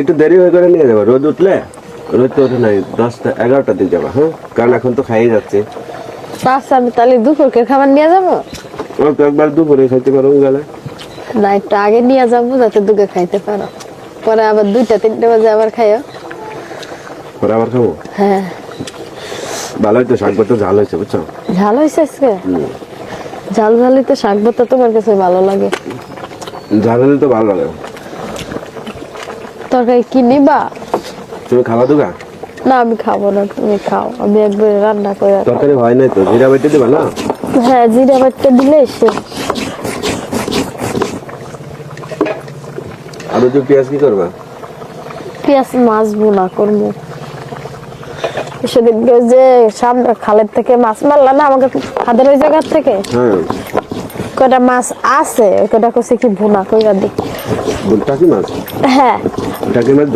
একটু দেরি হয়ে করে নিয়ে যাব। রোদ উঠলে? রোদ তো ওঠে নাই। দশটা এগারোটার দিকে যাব হ্যাঁ? কারণ এখন তো খাইয়ে যাচ্ছে। আচ্ছা আমি তাহলে দুপুরকে খাবার নিয়ে যাব? তো একবার দুপুরে খাইতে পারো গেলে না একটু আগে নিয়ে যাব যাতে দুগে খাইতে পারো। পরে আবার দুইটা তিনটে বাজে আবার খাইও। পরে আবার খাব? হ্যাঁ। ভালোই তো শাক তো ঝাল হয়েছে বুঝছ? ঝাল হয়েছে আজকে? ঝাল ঝালই তো শাক ভর্তা তোমার কাছে ভালো লাগে। ঝাল হলে তো ভালো লাগে। তরকারি কি নিবা? তুমি খাওয়া দুগা? না আমি খাব না তুমি খাও। আমি একবার রান্না করে তরকারি হয় নাই তো? জিরা বেটে দেবা না? হ্যাঁ জিরা বাটটা দিলে সে আলু দিয়ে পেঁয়াজ কি করবা? পেঁয়াজ মাছ বোনা করব। সেদিনকে যে সামনে খালের থেকে মাছ মারলা না আমাকে খাদের ওই জায়গার থেকে? হ্যাঁ। কটা মাছ আছে? কটা কষে কি ভুনা কইরা দি। টাকি মাছ? হ্যাঁ। টাকি মাছ